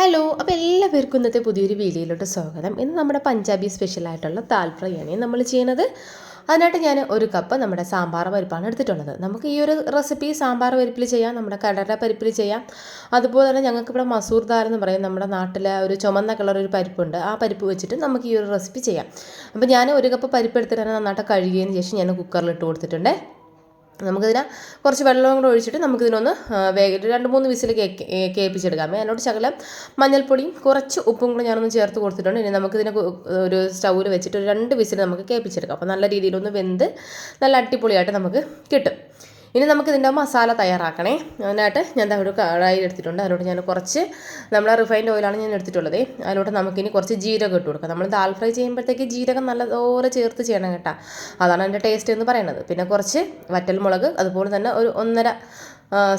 Hello അപ്പോൾ എല്ലാവർക്കും ഇന്നത്തെ പുതിയൊരു വീഡിയോയിലോട്ട് സ്വാഗതം. ഇന്ന് നമ്മുടെ പഞ്ചാബി സ്പെഷ്യലായിട്ടുള്ള ദാൽ ഫ്രൈയാണ് നമ്മൾ ചെയ്യുന്നത്. അതിനായിട്ട് ഞാൻ ഒരു കപ്പ് നമ്മുടെ സാമ്പാർ പരിപ്പാണ് എടുത്തിട്ടുള്ളത്. നമുക്ക് ഈ ഒരു റെസിപ്പി സാമ്പാർ പരിപ്പിൽ ചെയ്യാം നമ്മുടെ കടല പരിപ്പിൽ ചെയ്യാം. അതുപോലെ തന്നെ ഞങ്ങൾക്ക് ഇവിടെ മസൂർ ദാൽ എന്ന് പറയും. നമ്മുടെ നാട്ടിലെ ഒരു ചുമന്ന കളർ ഒരു പരിപ്പുണ്ട്. ആ പരിപ്പ് വെച്ചിട്ട് നമുക്ക് ഈ ഒരു റെസിപ്പി ചെയ്യാം. അപ്പോൾ ഞാൻ ഒരു കപ്പ് പരിപ്പ് എടുത്തിട്ട് നന്നായിട്ട് കഴുകിയതിന് ശേഷം ഞാൻ കുക്കറിൽ ഇട്ട് കൊടുത്തിട്ടുണ്ട്. നമുക്കിതിനെ കുറച്ച് വെള്ളവും കൂടെ ഒഴിച്ചിട്ട് നമുക്കിതിനൊന്ന് വേഗം രണ്ട് മൂന്ന് വിസിൽ കേൾപ്പിച്ചെടുക്കാം. അതിനോട് ശകലം മഞ്ഞൾപ്പൊടിയും കുറച്ച് ഉപ്പും കൂടെ ഞാനൊന്ന് ചേർത്ത് കൊടുത്തിട്ടുണ്ട്. ഇനി നമുക്കിതിനെ ഒരു സ്റ്റൗവിൽ വെച്ചിട്ട് ഒരു രണ്ട് വിസിൽ നമുക്ക് കേൾപ്പിച്ചെടുക്കാം. അപ്പോൾ നല്ല രീതിയിലൊന്ന് വെന്ത് നല്ല അടിപൊളിയായിട്ട് നമുക്ക് കിട്ടും. ഇനി നമുക്ക് ഇതിന്റെ മസാല തയ്യാറാക്കണേ. അതിനായിട്ട് ഞാൻ ഒരു കടായി എടുത്തിട്ടുണ്ട്. അതിലോട്ട് ഞാൻ കുറച്ച് നമ്മൾ റിഫൈൻഡ് ഓയിലാണ് ഞാൻ എടുത്തിട്ടുള്ളത്. അതിലോട്ട് നമുക്കിനി കുറച്ച് ജീരകം ഇട്ട് കൊടുക്കാം. നമ്മൾ ദാൽ ഫ്രൈ ചെയ്യുമ്പോഴത്തേക്ക് ജീരകം നല്ലതുപോലെ ചേർത്ത് ചെയ്യണം കേട്ടോ. അതാണ് എന്റെ ടേസ്റ്റ് എന്ന് പറയുന്നത്. പിന്നെ കുറച്ച് വറ്റൽ മുളക് അതുപോലെ തന്നെ ഒരു ഒന്നര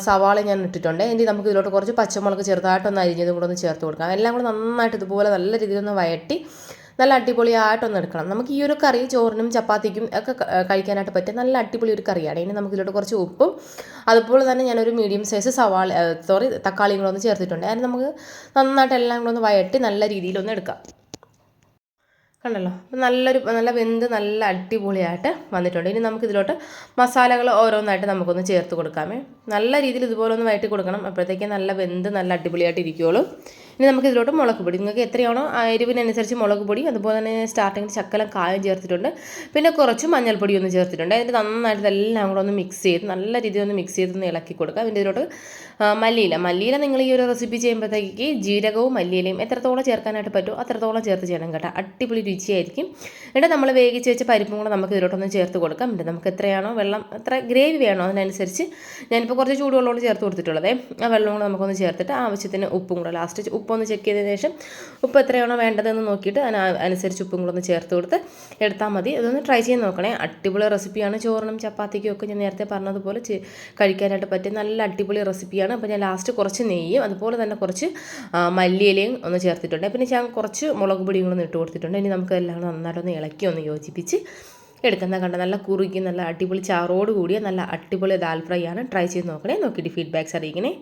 സവാള ഞാൻ ഇട്ടിട്ടുണ്ട്. ഇനി നമുക്ക് ഇതിലോട്ട് കുറച്ച് പച്ചമുളക് ചെറുതായിട്ടൊന്ന് അരിഞ്ഞതും കൂടെ ഒന്ന് ചേർത്ത് കൊടുക്കാം. എല്ലാം കൂടെ നന്നായിട്ട് ഇതുപോലെ നല്ല രീതിയിലൊന്ന് വയറ്റി നല്ല അടിപൊളിയായിട്ടൊന്ന് എടുക്കണം. നമുക്ക് ഈ ഒരു കറി ചോറിനും ചപ്പാത്തിക്കും ഒക്കെ കഴിക്കാനായിട്ട് പറ്റിയ നല്ല അടിപൊളി ഒരു കറിയാണ്. ഇനി നമുക്കിതിലോട്ട് കുറച്ച് ഉപ്പും അതുപോലെ തന്നെ ഞാനൊരു മീഡിയം സൈസ് സവാള സോറി തക്കാളിയും ഒന്ന് ചേർത്തിട്ടുണ്ട്. അതിന് നമുക്ക് നന്നായിട്ട് എല്ലാം കൂടെ ഒന്ന് വയറ്റി നല്ല രീതിയിലൊന്ന് എടുക്കാം. കണ്ടല്ലോ? നല്ലൊരു നല്ല വെന്ത് നല്ല അടിപൊളിയായിട്ട് വന്നിട്ടുണ്ട്. ഇനി നമുക്കിതിലോട്ട് മസാലകൾ ഓരോന്നായിട്ട് നമുക്കൊന്ന് ചേർത്ത് കൊടുക്കാമേ. നല്ല രീതിയിൽ ഇതുപോലെ ഒന്ന് വയറ്റി കൊടുക്കണം. അപ്പോഴത്തേക്കും നല്ല വെന്ത് നല്ല അടിപൊളിയായിട്ട് ഇരിക്കുകയുള്ളൂ ഇനി നമുക്ക് ഇതിലോട്ട് മുളക് പൊടി. നിങ്ങൾക്ക് എത്രയാണോ എരിവിനനുസരിച്ച് മുളക് പൊടി അതുപോലെ തന്നെ സ്റ്റാർട്ടിങ്ങിൽ ചക്കലം കായം ചേർത്തിട്ടുണ്ട്. പിന്നെ കുറച്ച് മഞ്ഞൾപ്പൊടി ഒന്ന് ചേർത്തിട്ടുണ്ട്. അതിന്റെ നന്നായിട്ട് ഇതെല്ലാം കൂടെ ഒന്ന് മിക്സ് ചെയ്ത് നല്ല രീതിയിൽ ഒന്ന് മിക്സ് ചെയ്ത് ഒന്ന് ഇളക്കി കൊടുക്കുക. അതിന്റെ ഇതിലോട്ട് മല്ലിയില. മല്ലിയില നിങ്ങൾ ഈ ഒരു റെസിപ്പി ചെയ്യുമ്പോഴത്തേക്ക് ജീരകവും മല്ലിയിലയും എത്രത്തോളം ചേർക്കാനായിട്ട് പറ്റുമോ അത്രത്തോളം ചേർത്ത് ചെയ്യണം കേട്ടോ. അടിപൊളി രുചിയായിരിക്കും. എന്നിട്ട് നമ്മൾ വേവിച്ച് വെച്ച പരിപ്പും കൂടെ നമുക്ക് ഇതിലോട്ടൊന്ന് ചേർത്ത് കൊടുക്കാം. എന്നിട്ട് നമുക്ക് എത്രയാണോ വെള്ളം എത്ര ഗ്രേവി വേണോ അതിനനുസരിച്ച്. ഞാനിപ്പോൾ കുറച്ച് ചൂടുവെള്ളം ചൂടുവെള്ളമാണ് ചേർത്ത് കൊടുത്തിട്ടുള്ളത്. ആ വെള്ളം കൂടെ നമുക്കൊന്ന് ചേർത്തിട്ട് ആവശ്യത്തിന് ഉപ്പും കൂടെ ലാസ്റ്റ് ഉപ്പൊന്ന് ചെക്ക് ചെയ്തതിന് ശേഷം ഉപ്പ് എത്രയാണോ വേണ്ടതെന്ന് നോക്കിയിട്ട് അതിന് അനുസരിച്ച് ഉപ്പും കൂടെ ഒന്ന് ചേർത്ത് കൊടുത്ത് എടുത്താൽ മതി. അതൊന്ന് ട്രൈ ചെയ്ത് നോക്കണേ. അടിപൊളി റെസിപ്പിയാണ് ചോറിനും ചപ്പാത്തിക്കും ഒക്കെ ഞാൻ നേരത്തെ പറഞ്ഞതുപോലെ കഴിക്കാനായിട്ട് പറ്റിയ നല്ല അടിപൊളി റെസിപ്പിയാണ് അപ്പോൾ ഞാൻ ലാസ്റ്റ് കുറച്ച് നെയ്യും അതുപോലെ തന്നെ കുറച്ച് മല്ലിയിലയും ഒന്ന് ചേർത്തിട്ടുണ്ട്. പിന്നെ ഞാൻ കുറച്ച് മുളക് പൊടിയും കൂടെ ഇട്ട് കൊടുത്തിട്ടുണ്ട്. ഇനി നമുക്ക് എല്ലാം നന്നായിട്ടൊന്ന് ഇളക്കി ഒന്ന് യോജിപ്പിച്ച് എടുക്കുന്ന കണ്ട നല്ല കുറുക്കി നല്ല അടിപൊളി ചാറോട് കൂടിയ നല്ല അടിപൊളി ദാൽ ഫ്രൈ ആണ്. ട്രൈ ചെയ്ത് നോക്കണേ. നോക്കിയിട്ട് ഫീഡ്ബാക്ക്സ് അറിയിക്കണേ.